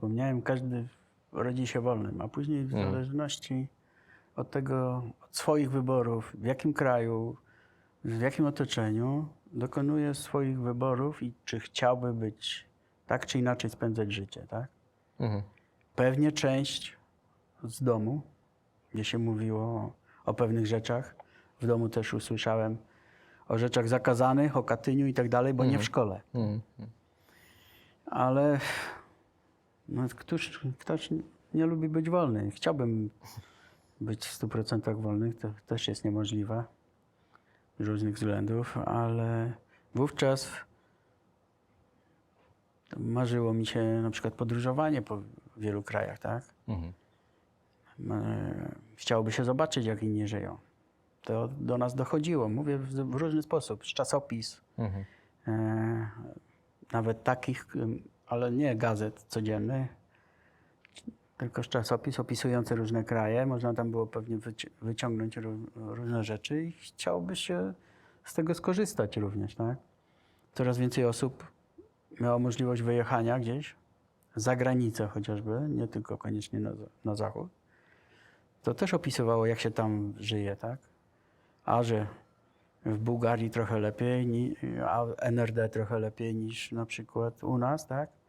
wspomniałem, każdy rodzi się wolnym, a później w zależności od tego, od swoich wyborów, w jakim kraju, w jakim otoczeniu, dokonuje swoich wyborów i czy chciałby być tak czy inaczej spędzać życie, tak? Mhm. Pewnie część z domu, gdzie się mówiło o, o pewnych rzeczach. W domu też usłyszałem o rzeczach zakazanych, o Katyniu i tak dalej, bo nie w szkole. Mhm. Ale no, ktoś, ktoś nie lubi być wolny. Chciałbym być w 100% wolny, to też jest niemożliwe z różnych względów, ale wówczas marzyło mi się na przykład podróżowanie po wielu krajach, tak? Mhm. E, Chciałoby się zobaczyć, jak inni żyją. To do nas dochodziło, mówię w, różny sposób, z czasopis, Mhm. e, nawet takich, ale nie gazet codziennych, tylko czasopis opisujący różne kraje. Można tam było pewnie wyci- wyciągnąć ró- różne rzeczy i chciałoby się z tego skorzystać również, tak? Coraz więcej osób miało możliwość wyjechania gdzieś, za granicę chociażby, nie tylko koniecznie na, na zachód. To też opisywało, jak się tam żyje, tak? A że w Bułgarii trochę lepiej, a NRD trochę lepiej niż na przykład u nas, tak?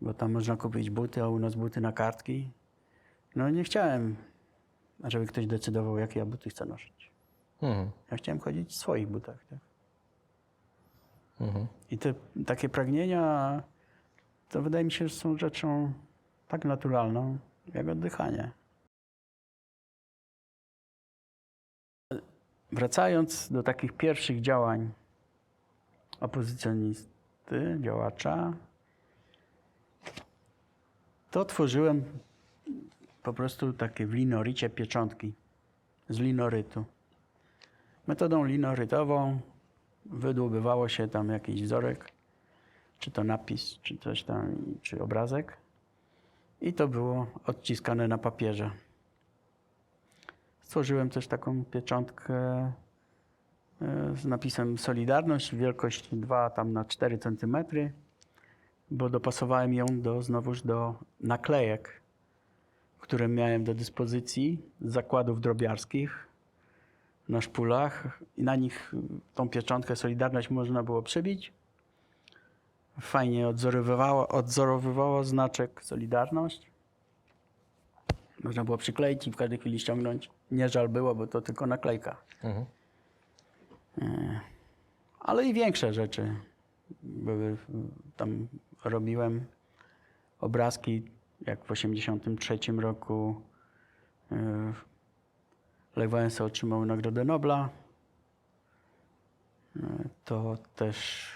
Bo tam można kupić buty, a u nas buty na kartki. No nie chciałem, żeby ktoś decydował, jakie ja buty chcę nosić. Mhm. Ja chciałem chodzić w swoich butach, tak? Mhm. I te takie pragnienia, to wydaje mi się, że są rzeczą tak naturalną, jak oddychanie. Wracając do takich pierwszych działań opozycjonisty, działacza, to tworzyłem po prostu takie w linoricie pieczątki z linorytu. Metodą linorytową wydłubywało się tam jakiś wzorek, czy to napis, czy coś tam, czy obrazek. I to było odciskane na papierze. Stworzyłem też taką pieczątkę e, z napisem Solidarność, wielkość 2 tam na 4 cm, bo dopasowałem ją do, znowuż do naklejek, które miałem do dyspozycji z zakładów drobiarskich na szpulach i na nich tą pieczątkę Solidarność można było przebić. Fajnie odzorowywało, odzorowywało znaczek Solidarność. Można było przykleić i w każdej chwili ściągnąć. Nie żal było, bo to tylko naklejka. Mhm. Ale i większe rzeczy były. Tam robiłem obrazki, jak w 1983 roku yy, Lech Wałęsa otrzymał Nagrodę Nobla. Yy, To też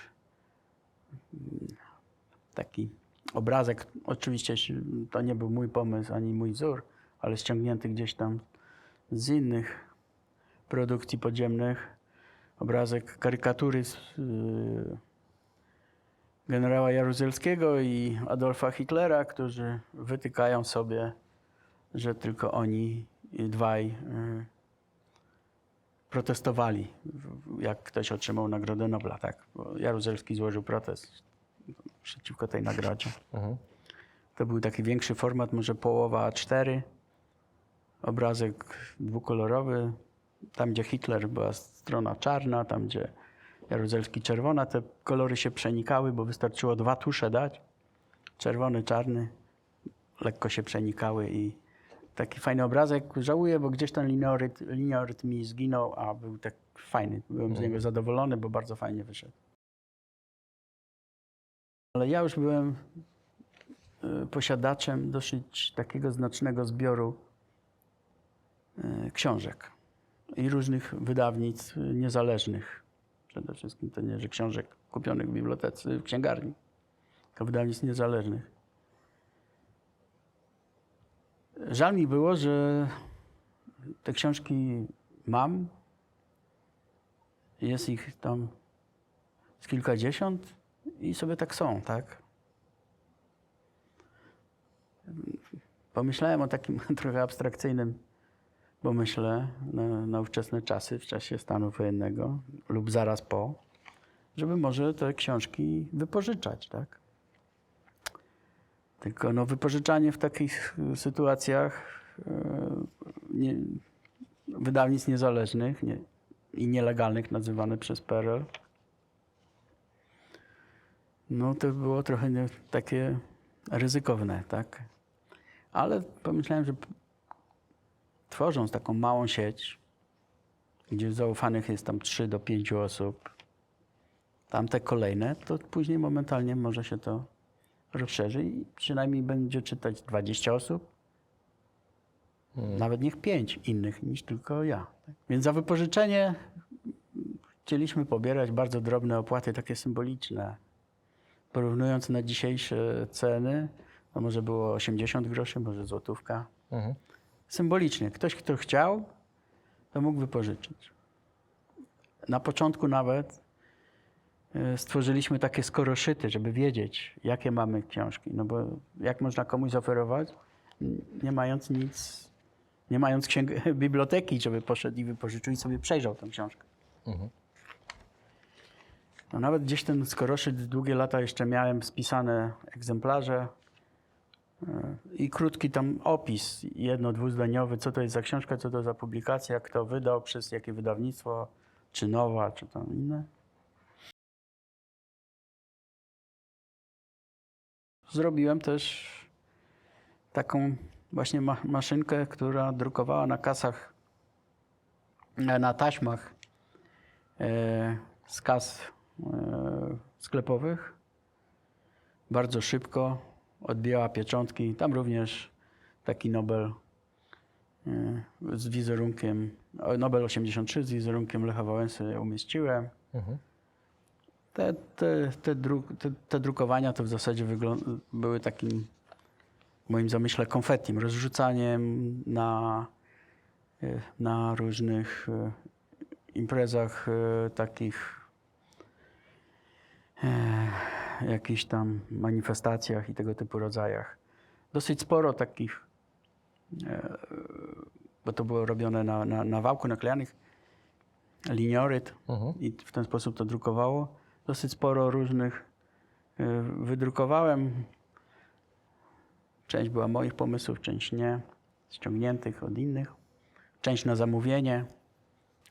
mm, taki obrazek, oczywiście to nie był mój pomysł ani mój wzór, ale ściągnięty gdzieś tam z innych produkcji podziemnych. Obrazek karykatury z, yy, generała Jaruzelskiego i Adolfa Hitlera, którzy wytykają sobie, że tylko oni dwaj yy, protestowali, jak ktoś otrzymał Nagrodę Nobla, tak? Bo Jaruzelski złożył protest przeciwko tej nagrodzie. Mhm. To był taki większy format, może połowa A4. Obrazek dwukolorowy. Tam, gdzie Hitler była strona czarna, tam, gdzie Jaruzelski czerwona, te kolory się przenikały, bo wystarczyło dwa tusze dać. Czerwony, czarny. Lekko się przenikały i taki fajny obrazek. Żałuję, bo gdzieś ten linioryt, linioryt mi zginął, a był tak fajny. Byłem z niego zadowolony, bo bardzo fajnie wyszedł. Ale ja już byłem y, posiadaczem dosyć takiego znacznego zbioru y, książek i różnych wydawnictw niezależnych. Przede wszystkim to nie, że książek kupionych w bibliotece, w księgarni, tylko wydawnictw niezależnych. Żal mi było, że te książki mam. Jest ich tam z kilkadziesiąt i sobie tak są, tak? Pomyślałem o takim trochę abstrakcyjnym pomyśle na, na ówczesne czasy, w czasie stanu wojennego lub zaraz po, żeby może te książki wypożyczać, tak? Tylko no, wypożyczanie w takich sytuacjach y, nie, wydawnictw niezależnych nie, i nielegalnych nazywane przez PRL, no to było trochę nie, takie ryzykowne, tak? Ale pomyślałem, że tworząc taką małą sieć, gdzie zaufanych jest tam 3 do 5 osób, tamte kolejne, to później momentalnie może się to rozszerzy i przynajmniej będzie czytać 20 osób, nawet niech 5 innych niż tylko ja. Więc za wypożyczenie chcieliśmy pobierać bardzo drobne opłaty, takie symboliczne. Porównując na dzisiejsze ceny, to może było 80 groszy, może złotówka. Mhm. Symbolicznie. Ktoś, kto chciał, to mógł wypożyczyć. Na początku nawet e, stworzyliśmy takie skoroszyty, żeby wiedzieć, jakie mamy książki. No bo jak można komuś zaoferować, nie mając nic, nie mając księg- biblioteki, żeby poszedł i wypożyczył i sobie przejrzał tę książkę. Mhm. No nawet gdzieś ten skoroszyt długie lata jeszcze miałem spisane egzemplarze i krótki tam opis, jedno, dwuzdaniowy, co to jest za książka, co to za publikacja, kto wydał, przez jakie wydawnictwo, czy nowa, czy tam inne. Zrobiłem też taką właśnie ma- maszynkę, która drukowała na kasach, e, na taśmach e, z kas e, sklepowych. Bardzo szybko odbijała pieczątki. Tam również taki Nobel e, z wizerunkiem, Nobel 83 z wizerunkiem Lecha Wałęsy umieściłem. Mhm. Te, te, te, druk, te, te drukowania to w zasadzie były takim, w moim zamyśle, konfettim, rozrzucaniem na, e, na różnych e, imprezach takich, e, jakichś tam manifestacjach i tego typu rodzajach. Dosyć sporo takich, e, bo to było robione na, na, na wałku naklejanych, linioryt, Mhm. i w ten sposób to drukowało. Dosyć sporo różnych y, wydrukowałem. Część była moich pomysłów, część nie, ściągniętych od innych. Część na zamówienie,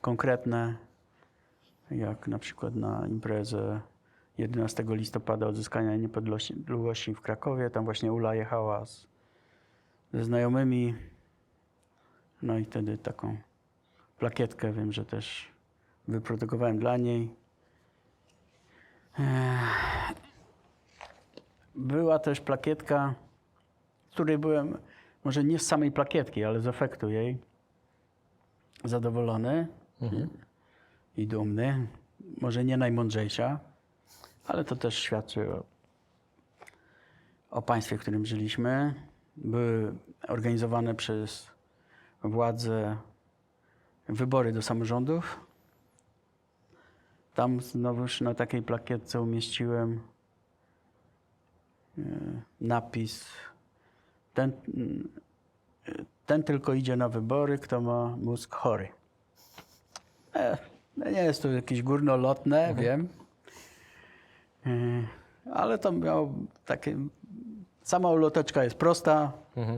konkretne, jak na przykład na imprezę 11 listopada odzyskania niepodległości w Krakowie. Tam właśnie Ula jechała z, ze znajomymi. No i wtedy taką plakietkę wiem, że też wyprodukowałem dla niej. Była też plakietka, z której byłem może nie z samej plakietki, ale z efektu jej zadowolony i, i dumny. Może nie najmądrzejsza, ale to też świadczy o, o państwie, w którym żyliśmy. Były organizowane przez władze wybory do samorządów. Tam znowuż na takiej plakietce umieściłem e, napis ten, ten tylko idzie na wybory, kto ma mózg chory. E, nie jest to jakieś górnolotne, wiem. Ale to miało takie... Sama uloteczka jest prosta,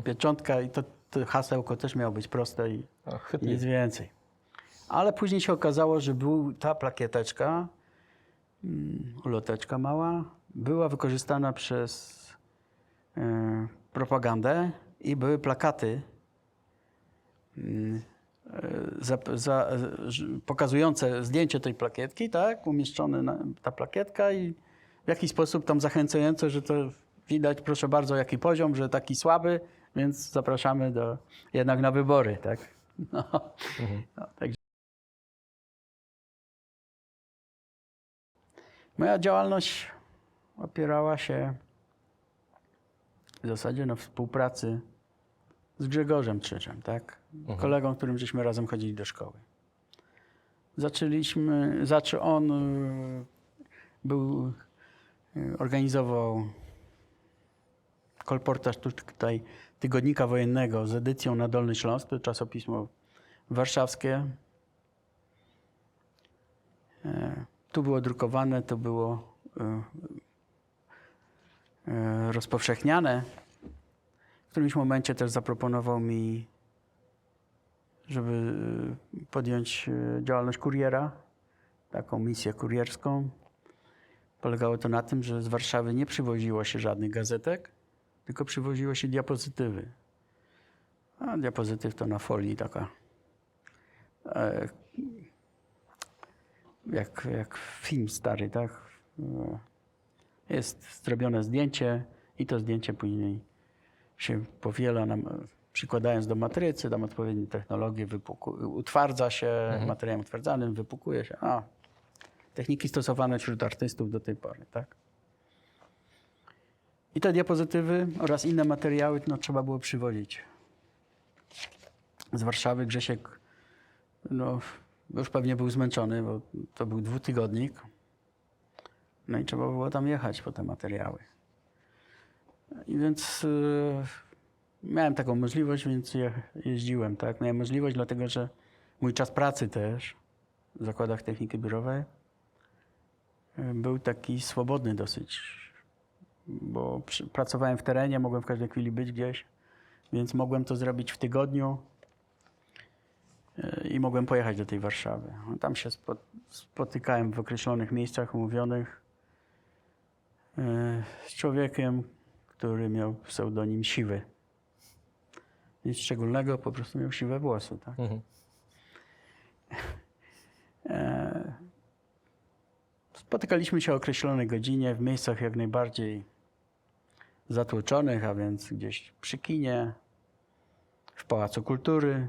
pieczątka i to, to hasełko też miało być proste i A, chwytnie. nic więcej. Ale później się okazało, że był, ta plakieteczka, mm, uloteczka mała, była wykorzystana przez e, propagandę i były plakaty e, za, za, e, pokazujące zdjęcie tej plakietki, tak, umieszczone na, ta plakietka i w jakiś sposób tam zachęcające, że to widać, proszę bardzo, jaki poziom, że taki słaby, więc zapraszamy do, jednak na wybory, tak. No, no, także Moja działalność opierała się w zasadzie na współpracy z Grzegorzem Trzyczem, tak? Kolegą, którym żeśmy razem chodzili do szkoły. Zaczęliśmy, znaczy on y, był, organizował kolportaż tu- tutaj Tygodnika Wojennego z edycją na Dolny Śląsk, to czasopismo warszawskie. E, Tu było drukowane, to było e, e, rozpowszechniane którymś momencie też zaproponował mi, żeby y, podjąć y, działalność kuriera, taką misję kurierską. Polegało to na tym, że z Warszawy nie przywoziło się żadnych gazetek, tylko przywoziło się diapozytywy. A diapozytyw to na folii taka. E, jak, jak film stary, tak? E, Jest zrobione zdjęcie i to zdjęcie później się powiela, nam, przykładając do matrycy, tam odpowiednie technologie, wypuku- utwardza się materiałem utwardzanym, wypukuje się. A, techniki stosowane wśród artystów do tej pory, tak? I te diapozytywy oraz inne materiały no, trzeba było przywozić. Z Warszawy Grzesiek no, już pewnie był zmęczony, bo to był dwutygodnik. No i trzeba było tam jechać po te materiały. I więc y, miałem taką możliwość, więc je, jeździłem, tak? Miałem możliwość, dlatego że mój czas pracy też w zakładach techniki biurowej był taki swobodny dosyć, bo pracowałem w terenie, mogłem w każdej chwili być gdzieś, więc mogłem to zrobić w tygodniu y, i mogłem pojechać do tej Warszawy. Tam się spo, spotykałem w określonych miejscach umówionych y, z człowiekiem, który miał pseudonim Siwy. Nic szczególnego, po prostu miał siwe włosy. Tak? Mhm. Spotykaliśmy się o określonej godzinie w miejscach jak najbardziej zatłoczonych, a więc gdzieś przy kinie, w Pałacu Kultury.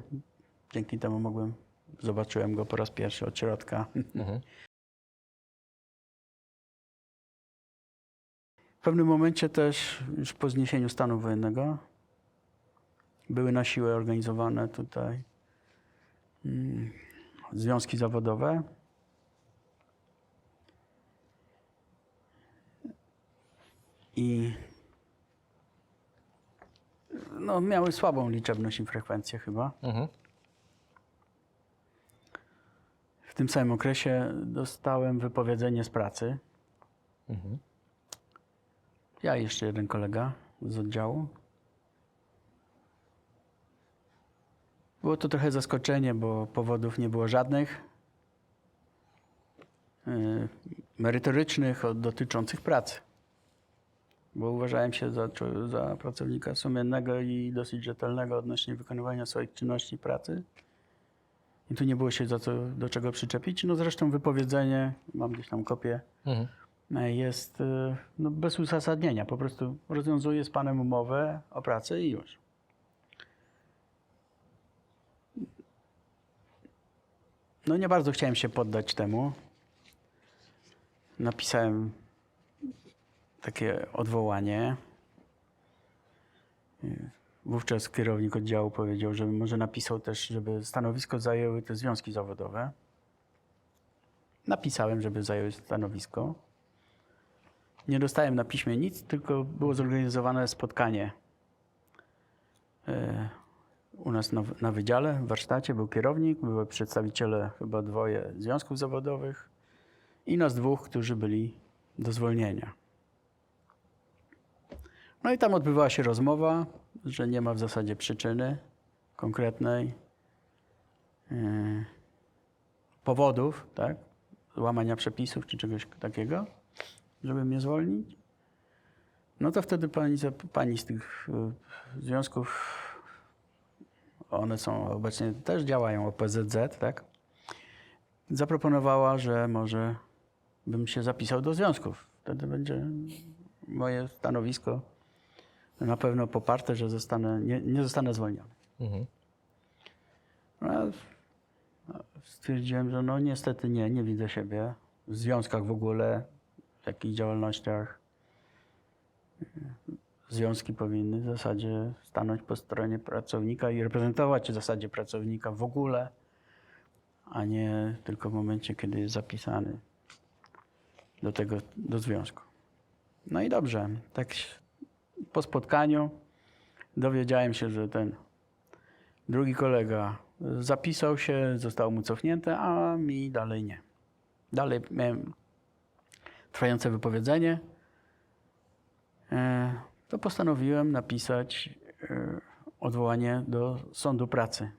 Dzięki temu mogłem, zobaczyłem go po raz pierwszy od środka. Mhm. W pewnym momencie też, już po zniesieniu stanu wojennego, były na siłę organizowane tutaj mm, związki zawodowe. I no, miały słabą liczebność i frekwencję chyba. Mhm. W tym samym okresie dostałem wypowiedzenie z pracy. Mhm. Ja i jeszcze jeden kolega z oddziału. Było to trochę zaskoczenie, bo powodów nie było żadnych yy, merytorycznych dotyczących pracy. Bo uważałem się za, za pracownika sumiennego i dosyć rzetelnego odnośnie wykonywania swoich czynności pracy. I tu nie było się za co, do czego przyczepić. No zresztą wypowiedzenie, mam gdzieś tam kopię, Mhm. jest y, no, bez uzasadnienia. Po prostu rozwiązuje z panem umowę o pracę i już. No nie bardzo chciałem się poddać temu. Napisałem takie odwołanie. Wówczas kierownik oddziału powiedział, że może napisał też, żeby stanowisko zajęły te związki zawodowe. Napisałem, żeby zajęły stanowisko. Nie dostałem na piśmie nic, tylko było zorganizowane spotkanie e, u nas na, na wydziale, w warsztacie. Był kierownik, były przedstawiciele, chyba dwoje związków zawodowych i nas dwóch, którzy byli do zwolnienia. No i tam odbywała się rozmowa, że nie ma w zasadzie przyczyny konkretnej, e, powodów, tak, łamania przepisów czy czegoś takiego żeby mnie zwolnić. No to wtedy pani, pani z tych y, związków, one są obecnie, też działają OPZZ, tak? Zaproponowała, że może bym się zapisał do związków. Wtedy będzie moje stanowisko na pewno poparte, że zostanę, nie, nie zostanę zwolniony. Mhm. No, stwierdziłem, że no niestety nie, nie widzę siebie w związkach w ogóle, w jakichś działalnościach. Związki powinny w zasadzie stanąć po stronie pracownika i reprezentować w zasadzie pracownika w ogóle, a nie tylko w momencie, kiedy jest zapisany do tego, do związku. No i dobrze, tak po spotkaniu dowiedziałem się, że ten Drugi kolega zapisał się, zostało mu cofnięte, a mi dalej nie. Dalej miałem trwające wypowiedzenie. E, To postanowiłem napisać e, odwołanie do sądu pracy.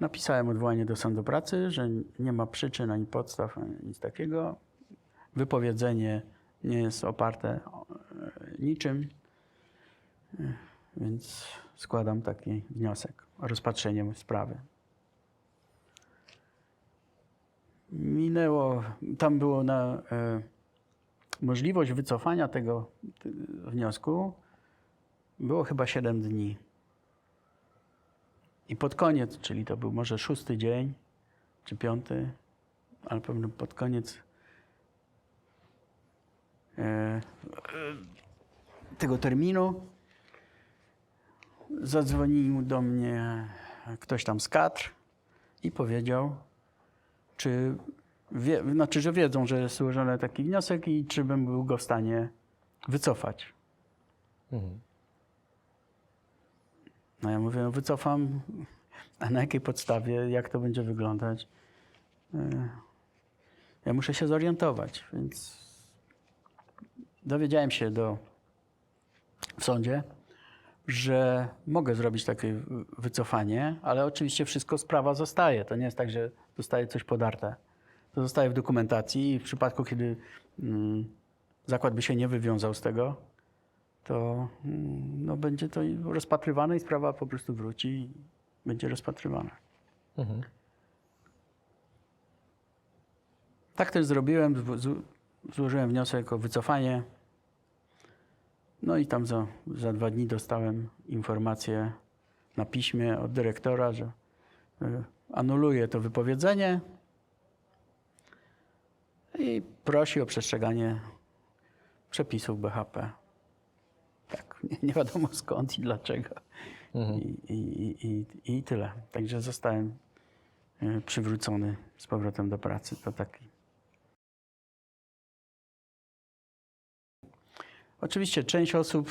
Napisałem odwołanie do sądu pracy, że nie ma przyczyn ani podstaw, ani nic takiego. Wypowiedzenie nie jest oparte niczym, więc składam taki wniosek o rozpatrzenie sprawy. Minęło, tam było na e, możliwość wycofania tego wniosku, było chyba 7 dni. I pod koniec, czyli to był może szósty dzień, czy piąty, ale pewno pod koniec e, e, tego terminu zadzwonił do mnie ktoś tam z kadr i powiedział, czy wie, znaczy, że wiedzą, że jest złożony taki wniosek i czy bym był go w stanie wycofać. Mhm. No ja mówię, no wycofam, a na jakiej podstawie, jak to będzie wyglądać? E, Ja muszę się zorientować, więc dowiedziałem się do, w sądzie, że mogę zrobić takie wy- wycofanie, ale oczywiście wszystko sprawa zostaje. To nie jest tak, że zostaje coś podarte. To zostaje w dokumentacji i w przypadku, kiedy mm, zakład by się nie wywiązał z tego, to mm, no, będzie to rozpatrywane i sprawa po prostu wróci i będzie rozpatrywana. Mhm. Tak też zrobiłem. Złożyłem wniosek o wycofanie. No i tam za, za dwa dni dostałem informację na piśmie od dyrektora, że y, anuluje to wypowiedzenie i prosi o przestrzeganie przepisów BHP. Tak, nie, nie wiadomo skąd i dlaczego. Mhm. I, i, i, I tyle. Także zostałem y, przywrócony z powrotem do pracy. To taki. Oczywiście część osób,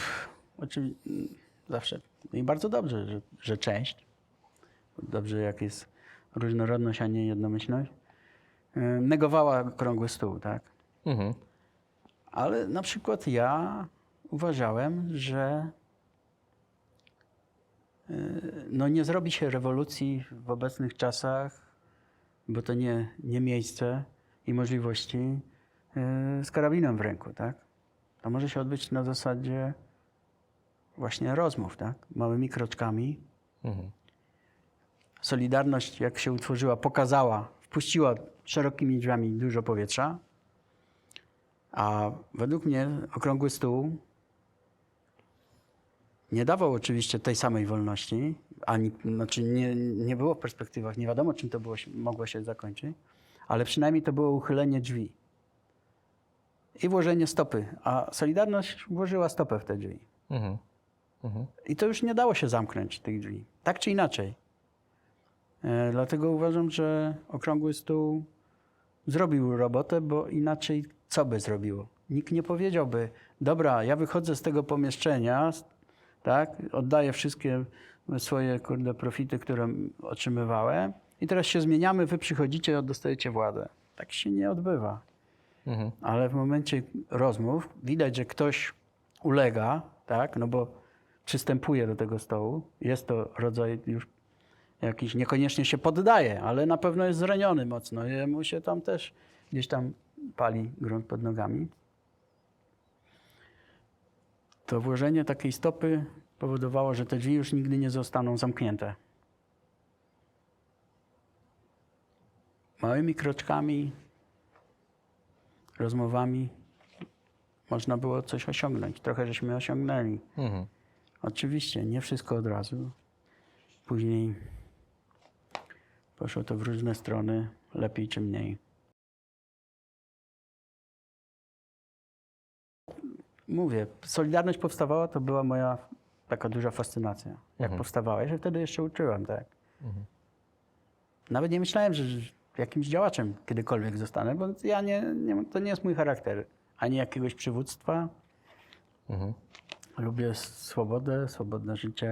oczywi- mm, zawsze i bardzo dobrze, że, że część, dobrze jak jest różnorodność, a nie jednomyślność, negowała okrągły stół, tak? Mhm. Ale na przykład ja uważałem, że y, no nie zrobi się rewolucji w obecnych czasach, bo to nie, nie miejsce i możliwości y, z karabinem w ręku, tak? To może się odbyć na zasadzie właśnie rozmów, tak? Małymi kroczkami. Mhm. Solidarność, jak się utworzyła, pokazała, wpuściła szerokimi drzwiami dużo powietrza, a według mnie okrągły stół nie dawał oczywiście tej samej wolności, ani, znaczy nie, nie było w perspektywach, nie wiadomo czym to było, mogło się zakończyć, ale przynajmniej to było uchylenie drzwi i włożenie stopy, a Solidarność włożyła stopę w te drzwi. Mhm. Mhm. I to już nie dało się zamknąć tych drzwi. Tak czy inaczej. E, dlatego uważam, że okrągły stół zrobił robotę, bo inaczej co by zrobiło? Nikt nie powiedziałby, dobra, ja wychodzę z tego pomieszczenia, tak, oddaję wszystkie swoje kurde profity, które otrzymywałem i teraz się zmieniamy, wy przychodzicie, dostajecie władzę. Tak się nie odbywa. Mhm. Ale w momencie rozmów widać, że ktoś ulega, tak, no bo przystępuje do tego stołu. Jest to rodzaj już jakiś, niekoniecznie się poddaje, ale na pewno jest zraniony mocno. i Mu się tam też gdzieś tam pali grunt pod nogami. To włożenie takiej stopy powodowało, że te drzwi już nigdy nie zostaną zamknięte. Małymi kroczkami rozmowami można było coś osiągnąć. Trochę żeśmy osiągnęli. Mhm. Oczywiście, nie wszystko od razu. Później poszło to w różne strony, lepiej czy mniej. Mówię, Solidarność powstawała, to była moja taka duża fascynacja. Jak Mhm. powstawała. Ja się wtedy jeszcze uczyłem, tak. Mhm. Nawet nie myślałem, że że jakimś działaczem kiedykolwiek zostanę, bo ja nie, nie, to nie jest mój charakter. Ani jakiegoś przywództwa. Mhm. Lubię swobodę, swobodne życie.